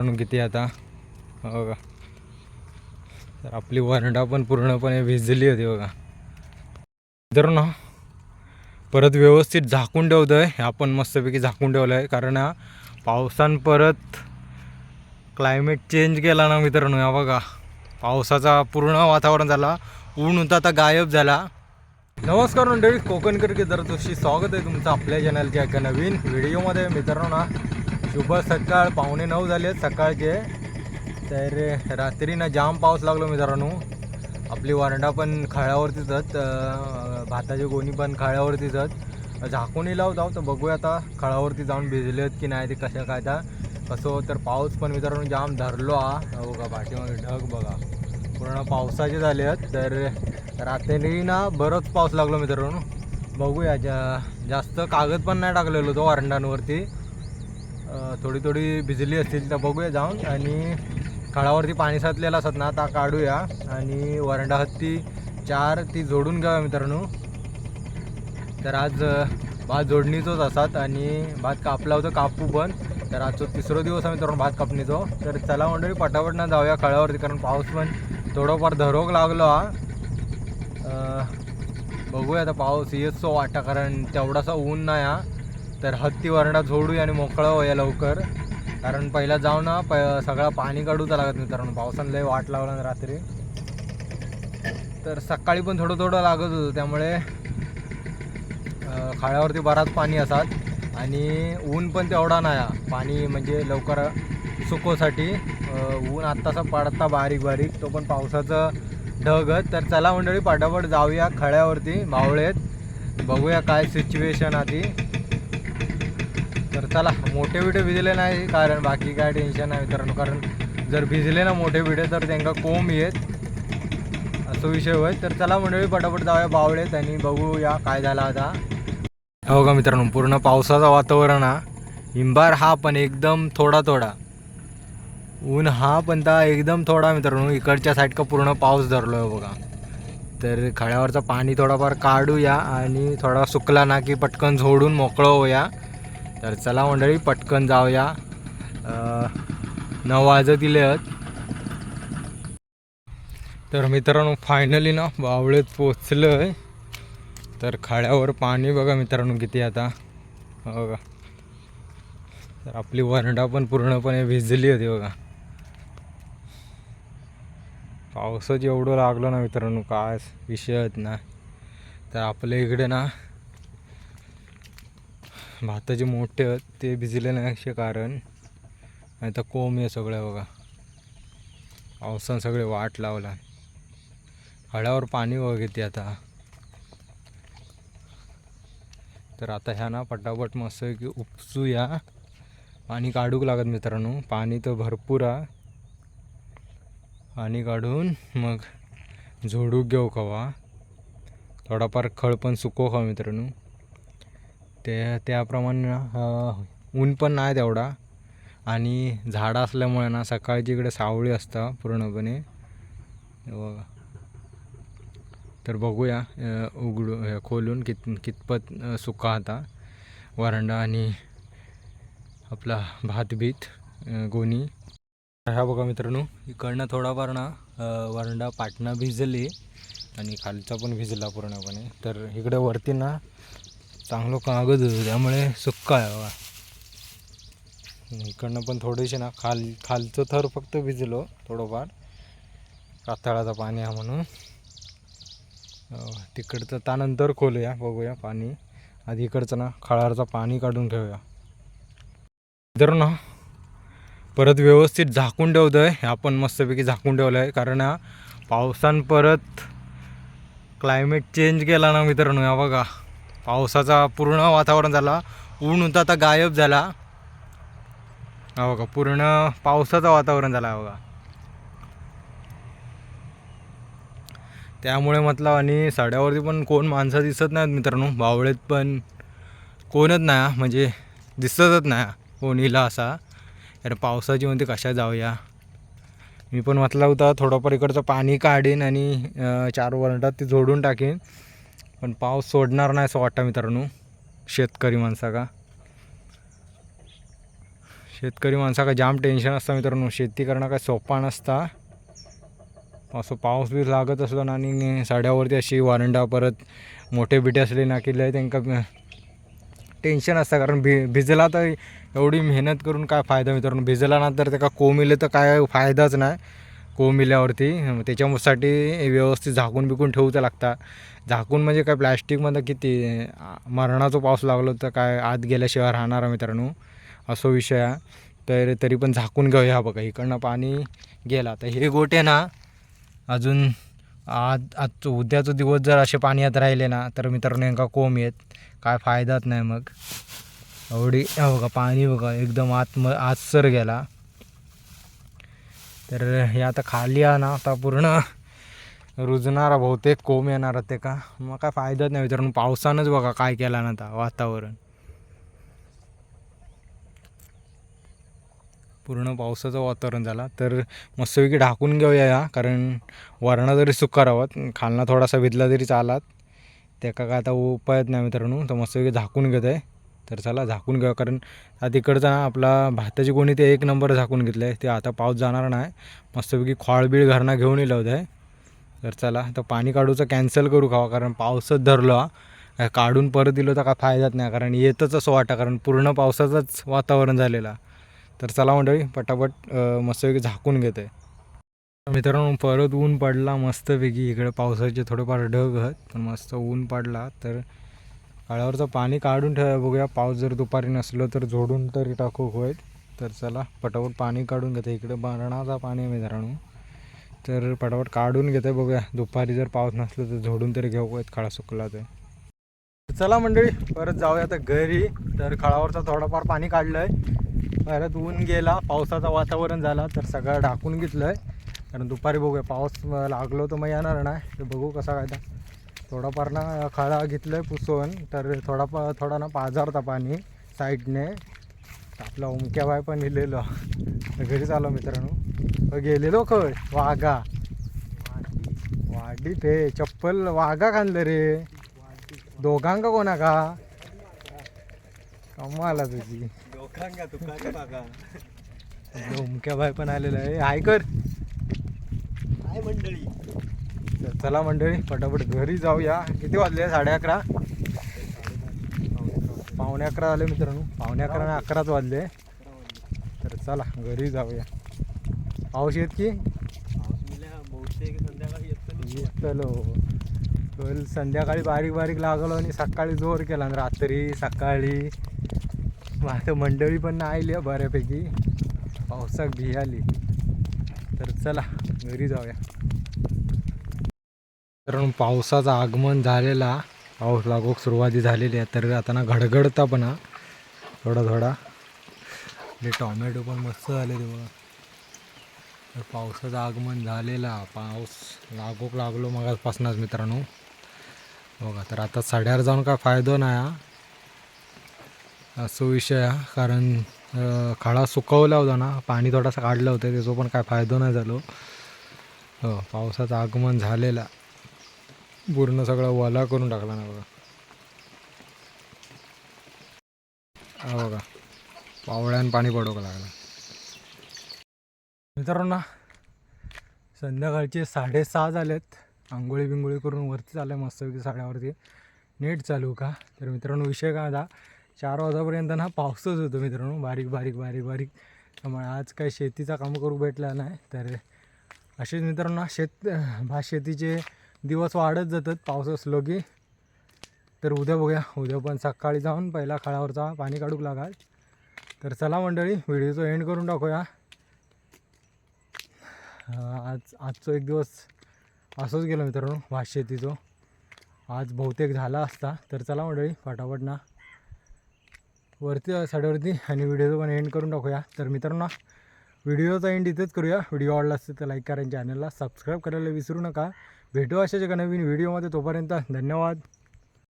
म्हणून किती आता. हो का तर आपली वरंडा पण पूर्णपणे भिजली होती बघा. तर ना परत व्यवस्थित झाकून ठेवतो आहे आपण मस्तपैकी झाकून ठेवलं आहे. कारण हा पावसान परत क्लायमेट चेंज केला ना मित्रांनो या बघा. पावसाचा पूर्ण वातावरण झाला. ऊन होता आता गायब झाला. नमस्कार मंडळी कोकणकर केदार जोशी. स्वागत आहे तुमचं आपल्या चॅनलच्या एका नवीन व्हिडिओमध्ये मित्रांनो ना शुभ सकाळ पावणे नऊ झाले आहेत सकाळचे. तर रात्री ना जाम पाऊस लागलो मित्रांनो. आपली वरंडा पण खळ्यावरतीच भाताची गोणी पण खळ्यावरतीच झाकूनही लावत आहोत तर बघूया आता खळावरती जाऊन भिजले आहेत की नाही ते कशा काय तर कसं तर पाऊस पण मित्रांनो जाम धरलो हा. बघा पाठीमध्ये ढग बघा. पूर्ण पावसाचे झाले आहेत. तर रात्री ना बरंच पाऊस लागलो मित्रांनो. बघूया जा जास्त कागद पण नाही टाकलेलो तो वरंडांवरती. थोडी थोडी भिजली असतील तर बघूया जाऊन. आणि खळावरती पाणी साचलेलं असत ना ता काढूया. आणि वरंडा हत्ती चार ती जोडून घ्याव्या मित्रांनो. तर आज भात जोडणीचोच असतात आणि भात कापला होतो कापू पण. तर आजचा तिसरो दिवस आहे मित्रांनो भात कापणीचो. तर चला मंडळी पटापट ना जाऊया खळावरती कारण पाऊस पण थोडंफार धरोक लागलो हा. बघूया आता पाऊस येतो वाटा कारण तेवढासा ऊन नाही हा. तर हत्ती वरणा झोडूया आणि मोकळं होया लवकर. कारण पहिला जाऊ ना प सगळा पाणी काढूचा लागत मित्रांनो पावसानं लय वाट लावला ना रात्री. तर सकाळी पण थोडं थोडं लागत होतं त्यामुळे खाळ्यावरती बराच पाणी असतात आणि ऊन पण तेवढा नाही हा. पाणी म्हणजे लवकर सुकोसाठी ऊन आत्तासा पडता बारीक बारीक. तो पण पावसाचं ढगत तर चला मंडळी पटापट जाऊया खळ्यावरती मावळेत. बघूया काय सिच्युएशन आधी. तर चला मोठे बिडे भिजले नाही कारण बाकी काय टेन्शन नाही मित्रांनो. कारण जर भिजले ना मोठे बिडे तर त्यांना कोंब येत. असं विषय होय. तर चला मंडळी पटापट जाऊया बावळेत आणि बघूया काय झाला आता. हो का मित्रांनो पूर्ण पावसाचं वातावरण हा. हिंबार हा पण एकदम थोडा थोडा ऊन हा पण ता एकदम थोडा मित्रांनो. इकडच्या साईड का पूर्ण पाऊस धरलो आहे बघा. तर खळ्यावरचं पाणी थोडाफार काढूया आणि थोडा सुकला ना की पटकन झोडून मोकळं होऊया. तर चला मंडळी पटकन जाऊया. नऊ वाजत दिले आहेत तर मित्रांनो फायनली ना बावळेत पोचलं आहे तर खाड्यावर पाणी बघा मित्रांनो किती आता. हो बघा. तर आपली वरंडा पण पूर्णपणे भिजली होती बघा. पावसाचं एवढं लागलं ना मित्रांनो काय विषयच ना. तर आपल्या इकडे ना भाताचे मोठे आहेत ते भिजले नाही कारण. आता कोंब आहे सगळं बघा. पावसानं सगळे वाट लावला हळावर पाणी वगैरे आता. तर आता ह्या ना पटापट मस्त की उपसूया. पाणी काढूक लागत मित्रांनो. पाणी तर भरपूर आहे. पाणी काढून मग झोडूक घेऊ कवा. थोडाफार खळ पण सुको खा मित्रांनो. त्या त्याप्रमाणे ऊन पण नाही तेवढा. आणि झाडं असल्यामुळे ना सकाळची इकडे सावळी असतं पूर्णपणे बघा तर बघूया उघडू खोलून कित कितपत सुका आता. वरंडा आणि आपला भातबीत गोणी. ह्या बघा मित्रांनो इकडनं थोडाफार ना वरांडा वरंडा पाटणा भिजली आणि खालचा पण भिजला पूर्णपणे. तर इकडे वरती ना चांगलं कागद होतं त्यामुळे सुक्का आहे बाबा. इकडनं पण थोडेसे ना खाल खालचं थर फक्त भिजलो थोडंफार. कातळाचं पाणी आहे म्हणून. हो, तिकडचं त्यानंतर खोलूया बघूया पाणी. आधी इकडचं ना खळारचं पाणी काढून ठेवूया. तर ना परत व्यवस्थित झाकून ठेवतो आहे आपण मस्तपैकी झाकून ठेवलं आहे कारण हा पावसान परत क्लायमेट चेंज केला ना मित्रांनो या बघा. पावसाचा पूर्ण वातावरण झाला. ऊन होता आता गायब झाला. हा बघा पूर्ण पावसाचं वातावरण झालं बघा. त्यामुळे म्हटलं आणि साड्यावरती पण कोण माणसं दिसत नाहीत मित्रांनो. बावळेत पण कोणच नाही म्हणजे दिसतच नाही कोणीला असा. यार पावसाची म्हणते कशा जाऊया. मी पण म्हटलं होता थोडंफार इकडचं पाणी काढीन आणि चार वरंटात ते जोडून टाकीन. पण पाऊस सोडणार नाही असं वाटतं मित्रांनो. शेतकरी माणसा का शेतकरी माणसाका जाम टेन्शन असतं मित्रांनो. शेती करणं काय सोपा नसता. असं पाऊस बी लागत असलो ना आणि साड्यावरती अशी वारंडा परत मोठे बिटे असले ना की लय त्यांना टेन्शन असतं. कारण भि भिजला तर एवढी मेहनत करून काय फायदा मित्रांनो. भिजला ना तर त्याला कोंब तर काय फायदाच नाही. कोंब इल्यावरती त्याच्यासाठी व्यवस्थित झाकून बिकून ठेवूचं लागता. झाकून म्हणजे काय प्लॅस्टिकमध्ये किती मरणाचं मरणाचा पाऊस लागलो तर काय आत गेल्याशिवाय राहणार मित्रांनो. असो विषय आहे तर तरी पण झाकून घेऊया बघा इकडनं पाणी गेला. तर हे गोटे ना अजून आज आज उद्याचा दिवस जर असे पाण्यात राहिले ना तर मित्रांनो यांका कोंब येत काय फायदाच नाही मग. एवढी बघा पाणी बघा एकदम आत म आतसर गेला. तर हे आता खाली आहे ना आता पूर्ण रुजणारा बहुतेक कोंब येणार ते का? मग काय फायदाच नाही विचारून पावसानंच बघा काय केला ना आता वातावरण. पूर्ण पावसाचं वातावरण झाला. तर मस्तपैकी ढाकून घेऊया या कारण वरणं जरी सुका राहत खालना थोडासा भिजला तरी चालात त्याका काय आता उपायच नाही मित्रांनो. तर मस्तपैकी झाकून घेत आहे तर चला झाकून घ्या कारण आता तिकडचा ना आपला भाताची कोणी ते एक नंबर झाकून घेतलं आहे ते आता पाऊस जाणार नाही. मस्तपैकी खोळबीळ घरना घेऊन येलं होतं आहे तर चला आता पाणी काढूचं कॅन्सल करू खावा कारण पावसच धरलो. हा. काय काढून परत दिलं तर काय फायदाच नाही कारण येतच असं वाटा कारण पूर्ण पावसाचंच वातावरण झालेलं. तर चला मंडळी पटापट मस्तपैकी झाकून घेते. मित्रांनो परत ऊन पडला मस्तपैकी. इकडे पावसाचे थोडेफार ढग आहेत पण मस्त ऊन पडला. तर काळावरचं पाणी काढून ठेवा बघूया. पाऊस जर दुपारी नसलं तर झोडून तरी टाकू होय. तर चला पटापट पाणी काढून घेते. इकडे बरणाचा पाणी आहे मित्रांनो. तर पटापट काढून घेते बघूया. दुपारी जर पाऊस नसला तर झोडून तरी घेऊ होत खळा सुकला ते चला मंडळी परत जाऊया आता घरी. तर खळावरचा थोडंफार पाणी काढलं आहे परत ऊन गेला पावसाचं वातावरण झाला तर सगळं ढाकून घेतलं आहे कारण दुपारी बघूया पाऊस लागलो तर मग येणार नाही. तर बघू कसा काय तर थोडाफार ना खळा घेतलं आहे पुसवून तर थोडा थोडा ना पाजारता पाणी साईडने. आपला उमक्या बाय पण लिहिलेलो घरीच आलो मित्रांनो. गेलेलो खय? वाघा. वाडी ते चप्पल वाघा खाल्लं रे. दोघांका कोणा का कमाला तुझी. उमक्या बाय पण आलेला आहे. हाय कर. मंडळी. तर चला मंडळी पटापट घरी जाऊया. किती वाजले? साडे अकरा. पावणे अकरा आले मित्रांनो. पावणे अकरा आणि अकराच वाजले. तर चला घरी जाऊया. पाऊस येत की? संध्याकाळी येतलो. कल संध्याकाळी बारीक बारीक लागलो आणि सकाळी जोर केला. आणि रात्री सकाळी माझं मंडळी पण नाही आली बऱ्यापैकी. पावसाक भियाली आली. तर चला घरी जाऊया. कारण पावसाचं आगमन झालेला पाऊस लागोक सुरुवाती झालेली आहे तर आता ना घडघडता पण हा. थोडा थोडा. ते टॉमॅटो पण मस्त झाले ते बघा. तर पावसाचं आगमन झालेला पाऊस लागोक लागलो मगापासूनच मित्रांनो. बघा तर आता साड्यावर जाऊन काय फायदो नाही हा. असं विषय हा कारण खळा सुकवला होता ना पाणी थोडासा काढलं होतं त्याचं पण काय फायदो नाही झालो. हो पावसाचं आगमन झालेला. पूर्ण सगळं वाला करून टाकला ना बघा. हा बघा. पावळ्यान पाणी पडोक लागला. मित्रांनो संध्याकाळचे साडेसहा झालेत. आंघोळी बिंगोळी करून वरती चाललं आहे मस्तपैकी साड्यावरती. नेट चालू का? तर मित्रांनो विषय काय आता चार वाजापर्यंत ना पाऊसच होतो मित्रांनो. बारीक बारीक बारीक बारीक. त्यामुळे आज काही शेतीचा काम करू भेटला नाही. तर असेच मित्रांनो शेत भात शेतीचे दिवस वाढत जातात पाऊस असलो की. तर उद्या बघूया. उद्या पण सकाळी जाऊन पहिला खाळावरचा पाणी काढूक लागाल. तर चला मंडळी व्हिडिओचं एंड करून टाकूया. आज आजचं एक दिवस असंच गेलो मित्रांनो भात शेतीचो आज बहुतेक झाला असता तर चला मंडळी फटाफट ना. वरती साड्यावरती आणि व्हिडिओचं पण एंड करून टाकूया. तर मित्रांनो व्हिडिओचा एंड इथेच करूया. व्हिडिओ आवडला असेल तर लाईक करा चॅनलला सबस्क्राईब करायला विसरू नका. भेटू अशाच एका नवीन व्हिडिओमध्ये. तोपर्यंत धन्यवाद.